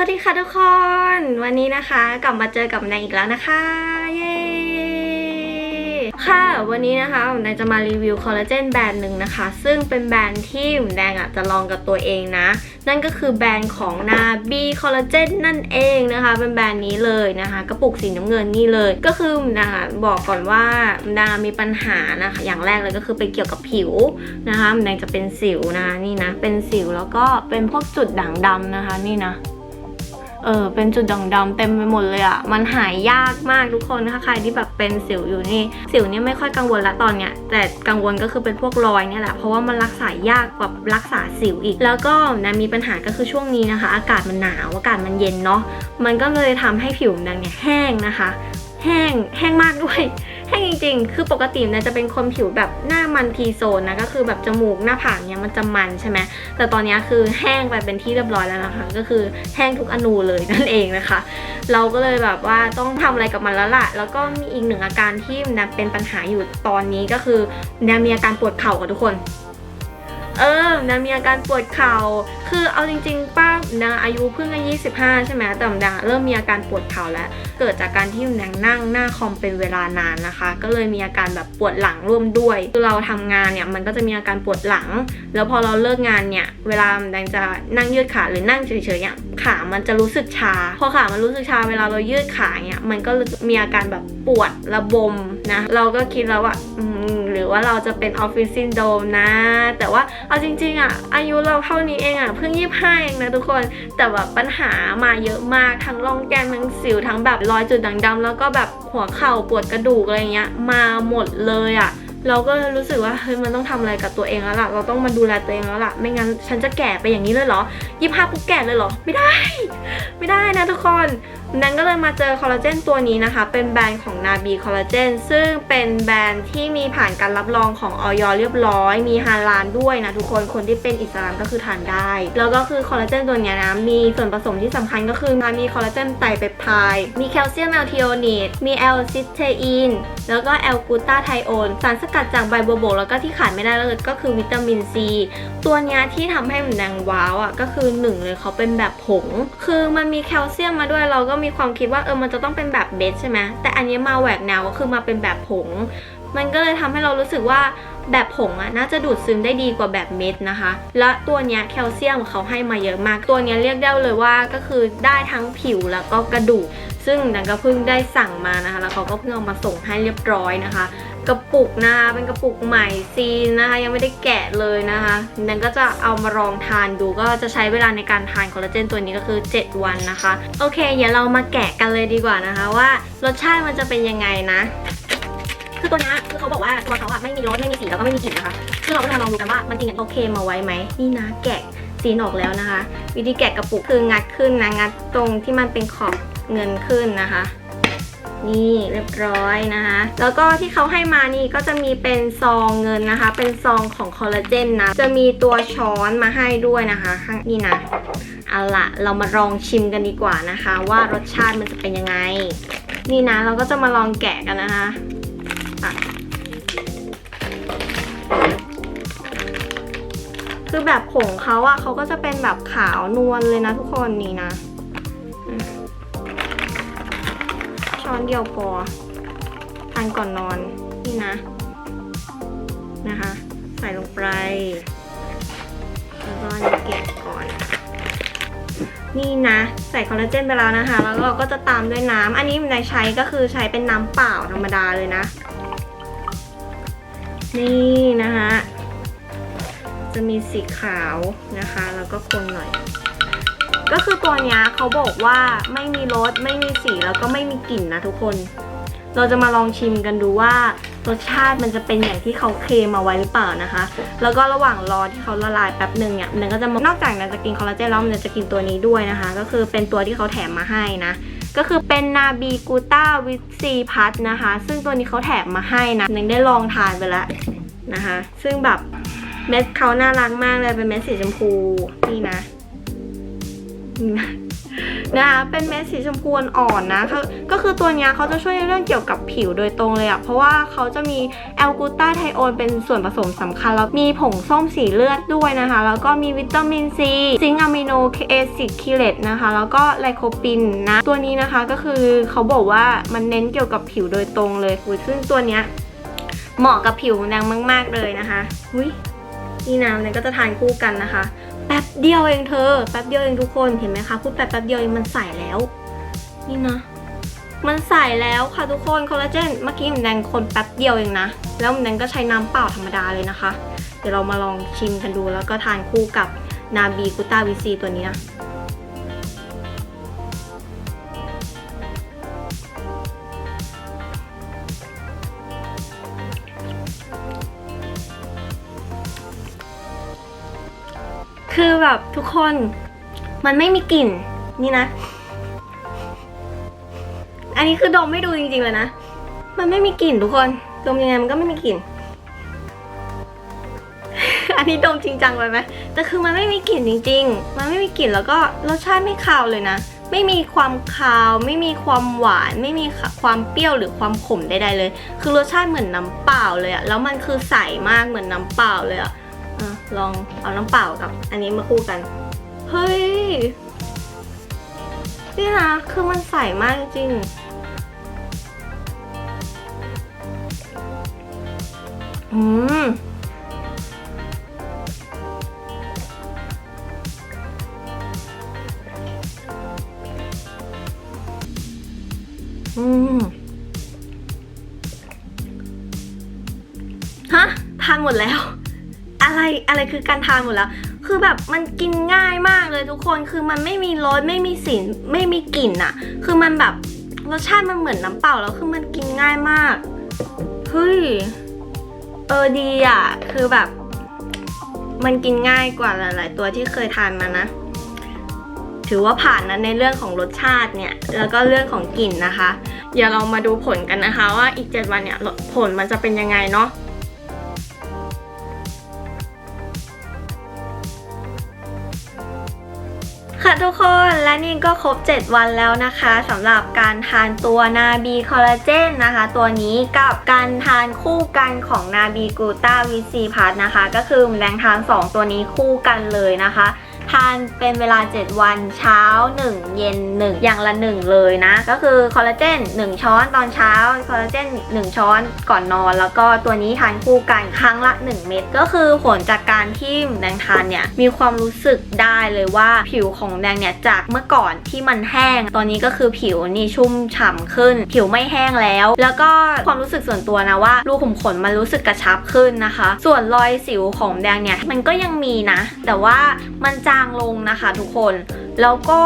สวัสดีค่ะทุกคน วันนี้นะคะกลับมาเจอกับนายอีกแล้วนะคะ เย้ค่ะ วันนี้นะคะนายจะมารีวิวคอลลาเจนแบรนด์หนึ่งนะคะ ซึ่งเป็นแบรนด์ที่แดงอะจะลองกับตัวเองนะ นั่นก็คือแบรนด์ของนาบีคอลลาเจนนั่นเองนะคะ เป็นแบรนด์นี้เลยนะคะกระปุกสีน้ำเงินนี่เลย ก็คือนะคะบอกก่อนว่าดามีปัญหานะคะ อย่างแรกเลยก็คือเป็นเกี่ยวกับผิวนะคะแดงจะเป็นสิวนะนี่นะ เป็นสิวแล้วก็เป็นพวกจุดด่างดำนะคะ นี่นะ เออเป็นจุดด่างดำเต็มไปหมดเลยอะ่ะ มันหายยากมากทุกคนนะคะใครที่แบบเป็นสิวอยู่นี่ สิวเนี่ไม่ค่อยกังวลละตอนเนี้ย แต่กังวลก็คือเป็นพวกรอยเนี่ยแหละ เพราะว่ามันรักษายากกว่ารักษาสิวอีก แล้วก็นะมีปัญหาก็คือช่วงนี้นะคะ อากาศมันหนาวอากาศมันเย็นเนาะ มันก็เลยทำให้ผิวดังเนี่ยแห้งนะคะ แห้งแห้งมากด้วย แห้งจริง ๆ คือปกติเนี่ยจะเป็นคนผิวแบบหน้ามันทีโซนนะก็คือแบบจมูกหน้าผากเนี่ยมันจะมันใช่ไหมแต่ตอนนี้คือแห้งไปเป็นที่เรียบร้อยแล้วนะคะ ก็คือแห้งทุกอนูเลยนั่นเองนะคะ เราก็เลยแบบว่าต้องทำอะไรกับมันแล้วล่ะ แล้วก็มีอีกหนึ่งอาการที่นะเป็นปัญหาอยู่ตอนนี้ก็คือเนะมีอาการปวดเข่าค่ะทุกคนเออนะมีอาการปวดเข่า คือเอาจริง ๆ ป้า นะอายุเพิ่งอายุ25 ใช่ไหมแต่ดาเริ่มมีอาการปวดเข่าแล้ว เกิดจากการที่นางนั่งหน้าคอมเป็นเวลานานนะคะ ก็เลยมีอาการแบบปวดหลังร่วมด้วยคือเราทำงานเนี่ยมันก็จะมีอาการปวดหลัง แล้วพอเราเลิกงานเนี่ยเวลาดังจะนั่งยืดขาหรือนั่งเฉยๆเนี่ยขามันจะรู้สึกชา พอขามันรู้สึกชาเวลาเรายืดขาเนี่ยมันก็มีอาการแบบปวดระบมนะเราก็คิดแล้วว่าอืม รือว่าเราจะเป็นออฟฟิศซินโดมนะ แต่ว่าเอาจริงๆอะอายุเราเท่านี้เองอะเพิ่งยี่ห้าเองนะทุกคนแต่แบบปัญหามาเยอะมากทั้งร่องแก้มทั้งสิวทั้งแบบรอยจุดด่างดำแล้วก็แบบหัวเข่าปวดกระดูกอะไรเงี้ยมาหมดเลยอะเราก็รู้สึกว่าเฮ้ยมันต้องทำอะไรกับตัวเองแล้วล่ะ เราต้องมาดูแลตัวเองแล้วล่ะ ไม่งั้นฉันจะแก่ไปอย่างนี้เลยเหรอยี่ห้าปุ๊บแก่เลยเหรอ ไม่ได้ ไม่ได้นะทุกคนนั้นก็เลยมาเจอคอลลาเจนตัวนี้นะคะ เป็นแบรนด์ของนาบีคอลลาเจนซึ่งเป็นแบรนด์ที่มีผ่านการรับรองของออยเรียบร้อย มีฮาลาลด้วยนะทุกคนคนที่เป็นอิสลามก็คือทานได้ แล้วก็คือคอลลาเจนตัวนี้นะ มีส่วนผสมที่สำคัญก็คือมันมีคอลลาเจนไตรเปปไทด์มีแคลเซียมแอลทิโอนีดมีแอลซิสเทอีนแล้วก็แอลกูตาไทโอนสารสกัดจากใบบัวบกแล้วก็ที่ขาดไม่ได้เลยก็คือวิตามินซีตัวนี้ที่ทำให้มันแดงว้าวอะก็คือหนึ่งเลยเขาเป็นแบบผง คือมันมีแคลเซียมมาด้วยเราก็มีความคิดว่าเออมันจะต้องเป็นแบบเบ็ดใช่ไหมแต่อันนี้มาแหวกแนวก็คือมาเป็นแบบผง มันก็เลยทำให้เรารู้สึกว่าแบบผงอะน่าจะดูดซึมได้ดีกว่าแบบเม็ดนะคะ และตัวเนี้ยแคลเซียมเขาให้มาเยอะมาก ตัวเนี้ยเรียกได้เลยว่าก็คือได้ทั้งผิวแล้วก็กระดูก ซึ่งดังก็เพิ่งได้สั่งมานะคะ แล้วเขาก็เพิ่งเอามาส่งให้เรียบร้อยนะคะ กระปุกนะคะเป็นกระปุกใหม่ซีนนะคะ ยังไม่ได้แกะเลยนะคะดังก็จะเอามาลองทานดูก็จะใช้เวลาในการทานคอลลาเจนตัวนี้ก็คือ 7 วันนะคะ โอเคเดี๋ยวเรามาแกะกันเลยดีกว่านะคะ ว่ารสชาติมันจะเป็นยังไงนะคือตัวนี้คือเขาบอกว่าตัวเขาอะไม่มีรสไม่มีสีแล้วก็ไม่มีกลิ่นนะคะซึ่งเราก็จะลองดูกันว่ามันจริงๆโอเคมาไว้ไหมนี่นะแกะซีนออกแล้วนะคะ วิธีแกะกระปุกคืองัดขึ้นนะงัดตรงที่มันเป็นขอบเงินขึ้นนะคะ นี่เรียบร้อยนะคะ แล้วก็ที่เขาให้มานี่ก็จะมีเป็นซองเงินนะคะ เป็นซองของคอลลาเจนนะ จะมีตัวช้อนมาให้ด้วยนะคะข้างนี่นะเอาละเรามาลองชิมกันดีกว่านะคะ ว่ารสชาติมันจะเป็นยังไง นี่นะเราก็จะมาลองแกะกันนะคะอะคือแบบผงเขาอะเขาก็จะเป็นแบบขาวนวลเลยนะทุกคนนี่นะ ช้อนเดียวพอทานก่อนนอนนี่นะ นะคะ ใส่ลงไปแล้วก็นเก็บก่อน นี่นะ ใส่คอลลาเจนไปแล้วนะคะ แล้วเราก็จะตามด้วยน้ำอันนี้มันใช้ก็คือใช้เป็นน้ำเปล่าธรรมดาเลยนะ นี่นะคะ จะมีสีขาวนะคะ แล้วก็คนหน่อย ก็คือตัวเนี้ยเขาบอกว่าไม่มีรสไม่มีสีแล้วก็ไม่มีกลิ่นนะทุกคน เราจะมาลองชิมกันดูว่ารสชาติมันจะเป็นอย่างที่เขาเคลมมาไว้หรือเปล่านะคะ แล้วก็ระหว่างรอที่เขาละลายแป๊บหนึ่งเนี่ยมันก็จะมานอกจากนั้นจะกินคอลลาเจนแล้วมันจะกินตัวนี้ด้วยนะคะ ก็คือเป็นตัวที่เขาแถมมาให้นะก็คือเป็นนาบีกูต้าวิตซีพัทนะคะ ซึ่งตัวนี้เขาแถมมาให้นะนังได้ลองทานไปแล้วนะคะ ซึ่งแบบเม็ดเขาน่ารักมากเลยเป็นเม็ดสีชมพูนี่นะ นะคะเป็นเม็ดสีชมพูอ่อนนะก็ก็คือตัวนี้เขาจะช่วยในเรื่องเกี่ยวกับผิวโดยตรงเลยอะเพราะว่าเขาจะมีแอลกูตาไทโอนเป็นส่วนผสมสำคัญ แล้วมีผงส้มสีเลือดด้วยนะคะ แล้วก็มีวิตามินซีซิงอะมิโนเอซิดคิเลตนะคะ แล้วก็ไลโคปินนะ ตัวนี้นะคะก็คือเขาบอกว่ามันเน้นเกี่ยวกับผิวโดยตรงเลยซึ่งตัวนี้เหมาะกับผิวแดงมาก ๆเลยนะคะอุ้ยนี่น้ำเนี่ยก็จะทานคู่กันนะคะ แป๊บเดียวเองเธอ แป๊บเดียวเองทุกคน เห็นไหมคะ พูดแป๊บแป๊บเดียวเองมันใสแล้ว นี่นะ มันใสแล้วค่ะทุกคน คอลลาเจน เมื่อกี้มแดงคนแป๊บเดียวเองนะ แล้วมแดงก็ใช้น้ำเปล่าธรรมดาเลยนะคะ เดี๋ยวเรามาลองชิมกันดู แล้วก็ทานคู่กับนาบีกุต้าวิซีตัวนี้นะ คือแบบทุกคนมันไม่มีกลิ่น นี่นะ อันนี้คือดมไม่ดูจริงๆเลยนะ มันไม่มีกลิ่นทุกคน ดมยังไงมันก็ไม่มีกลิ่น อันนี้ดมจริงจังไปไหมแต่คือมันไม่มีกลิ่นจริง ๆ มันไม่มีกลิ่นแล้วก็รสชาติไม่คาวเลยนะ ไม่มีความคาว ไม่มีความหวาน ไม่มีความเปรี้ยวหรือความขมใดๆเลย คือรสชาติเหมือนน้ำเปล่าเลยอะแล้วมันคือใสมากเหมือนน้ำเปล่าเลยอะอะ ลองเอาน้ำเปล่ากับ อันนี้มาคู่กัน เฮ้ย นี่นะ คือมันใสมากจริงอืมอืมฮะทานหมดแล้ว อะไรอะไรคือการทานหมดแล้ว คือแบบมันกินง่ายมากเลยทุกคนคือมันไม่มีรสไม่มีสีไม่มีกลิ่นอะคือมันแบบรสชาติมันเหมือนน้ำเปล่าแล้วคือมันกินง่ายมากเฮ้ยเออดีอะคือแบบ มันกินง่ายกว่าหลายๆตัวที่เคยทานมานะ ถือว่าผ่านนะในเรื่องของรสชาติเนี่ย แล้วก็เรื่องของกลิ่นนะคะ เดี๋ยวเรามาดูผลกันนะคะ ว่าอีก 7 วันเนี่ยผลมันจะเป็นยังไงเนาะ ค่ะทุกคนและนี่ก็ครบ 7 วันแล้วนะคะสำหรับการทานตัวนาบีคอลลาเจนนะคะ ตัวนี้กับการทานคู่กันของนาบีกูต้าวิซีพัทนะคะ ก็คือแรงทาน 2 ตัวนี้คู่กันเลยนะคะ ทานเป็นเวลา 7 วันเช้า 1 เย็น 1 อย่างละ 1 เลยนะ ก็คือคอลลาเจน1 ช้อนตอนเช้าคอลลาเจน1 ช้อนก่อนนอน แล้วก็ตัวนี้ทานคู่กันครั้งละ 1 เม็ดก็คือผลจากการที่แดงทานเนี่ยมีความรู้สึกได้เลยว่าผิวของแดงเนี่ยจากเมื่อก่อนที่มันแห้ง ตอนนี้ก็คือผิวนี่ชุ่มฉ่ำขึ้น ผิวไม่แห้งแล้ว แล้วก็ความรู้สึกส่วนตัวนะว่ารูขุมขนมันรู้สึกกระชับขึ้นนะคะ ส่วนรอยสิวของแดงเนี่ยมันก็ยังมีนะ แต่ว่ามันจะางลงนะคะทุกคน แล้วก็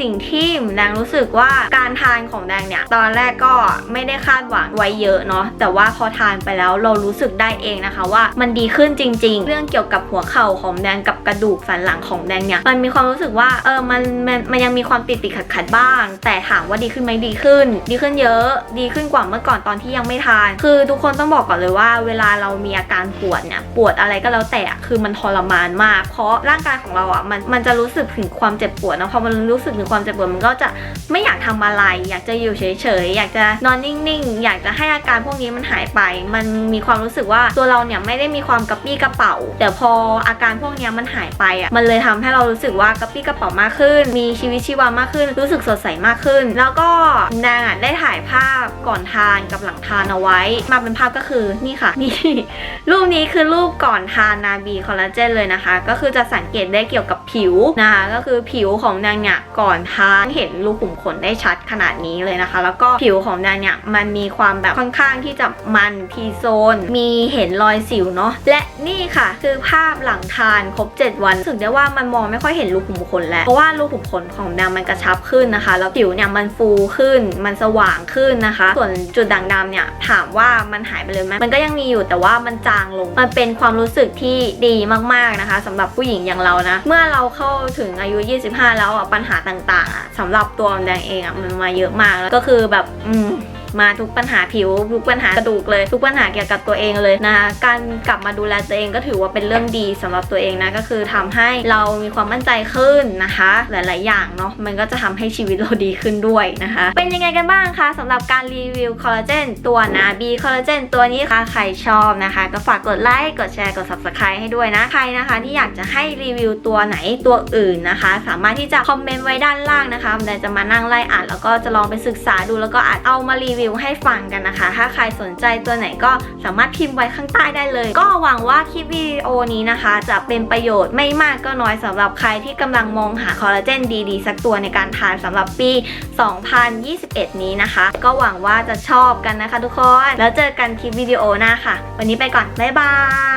สิ่งที่แดงรู้สึกว่าการทานของแดงเนี่ย ตอนแรกก็ไม่ได้คาดหวังไว้เยอะเนาะแต่ว่าพอทานไปแล้วเรารู้สึกได้เองนะคะ ว่ามันดีขึ้นจริง ๆ เรื่องเกี่ยวกับหัวเข่าของแดงกับกระดูกสันหลังของแดงเนี่ยมันมีความรู้สึกว่าเออมันมันมันยังมีความติดติดขัดขัดบ้าง แต่ถามว่าดีขึ้นไหมดีขึ้น ดีขึ้นเยอะ ดีขึ้นกว่าเมื่อก่อนตอนที่ยังไม่ทาน คือทุกคนต้องบอกก่อนเลยว่า เวลาเรามีอาการปวดเนี่ยปวดอะไรก็แล้วแต่คือมันทรมานมาก เพราะร่างกายของเราอะมันมันจะรู้สึกถึงความเจ็บปวดนะพอมันรู้สึกถึงความเจ็บปวดมันก็จะไม่อยากทำอะไร อยากจะอยู่เฉยๆอยากจะนอนนิ่งๆ อยากจะให้อาการพวกนี้มันหายไป มันมีความรู้สึกว่าตัวเราเนี่ยไม่ได้มีความกระปี้กระเป๋า แต่พออาการพวกนี้มันหายไปอะมันเลยทำให้เรารู้สึกว่ากระปี้กระเป๋ามากขึ้น มีชีวิตชีวามากขึ้น รู้สึกสดใสมากขึ้น แล้วก็นางอะได้ถ่ายภาพก่อนทานกับหลังทานเอาไว้ มาเป็นภาพก็คือนี่ค่ะนี่รูปนี้คือรูปก่อนทานนาบีคอลลาเจนเลยนะคะ ก็คือจะสังเกตได้เกี่ยวกับผิวนะคะก็คือผิวของนางเนี่ยก่อนทานเห็นรูขุมขนได้ชัดขนาดนี้เลยนะคะ แล้วก็ผิวของนางเนี่ยมันมีความแบบค่อนข้างที่จะมันทีโซน มีเห็นรอยสิวเนาะและนี่ค่ะ คือภาพหลังทานครบ 7 วันรู้สึกได้ว่ามันมองไม่ค่อยเห็นรูขุมขนแล้วเพราะว่ารูขุมขนของนางมันกระชับขึ้นนะคะ แล้วผิวเนี่ยมันฟูขึ้น มันสว่างขึ้นนะคะ ส่วนจุดด่างดำเนี่ยถามว่ามันหายไปเลยไหมมันก็ยังมีอยู่แต่ว่ามันจางลง มันเป็นความรู้สึกที่ดีมากๆนะคะสำหรับผู้หญิงอย่างเรานะ เมื่อเราเข้าถึงอายุ 25แล้วอะปัญหาต่างๆอะสำหรับตัวแดงเองอะมันมาเยอะมากแล้วก็คือแบบอืม มาทุกปัญหาผิว ทุกปัญหากระดูกเลย ทุกปัญหาเกี่ยวกับตัวเองเลยนะคะการกลับมาดูแลตัวเองก็ถือว่าเป็นเรื่องดีสำหรับตัวเองนะก็คือทำให้เรามีความมั่นใจขึ้นนะคะ หลาย ๆ อย่างเนาะมันก็จะทำให้ชีวิตเราดีขึ้นด้วยนะคะ เป็นยังไงกันบ้างคะสำหรับการรีวิวคอลลาเจนตัวนาบีคอลลาเจนตัวนี้ค่ะใครชอบนะคะ ก็ฝากกดไลค์กดแชร์กด subscribe ให้ด้วยนะใครนะคะ ที่อยากจะให้รีวิวตัวไหนตัวอื่นนะคะ สามารถที่จะคอมเมนต์ไว้ด้านล่างนะคะมันจะมานั่งไล่อ่านแล้วก็จะลองไปศึกษาดูแล้วก็อาจเอามารีวิวให้ฟังกันนะคะ ถ้าใครสนใจตัวไหนก็สามารถพิมพ์ไว้ข้างใต้ได้เลย ก็หวังว่าคลิปวิดีโอนี้นะคะ จะเป็นประโยชน์ไม่มากก็น้อยสำหรับใครที่กำลังมองหาคอลลาเจนดีๆ สักตัวในการทานสำหรับปี 2021 นี้นะคะ ก็หวังว่าจะชอบกันนะคะทุกคน แล้วเจอกันคลิปวิดีโอหน้าค่ะ วันนี้ไปก่อน บ๊ายบาย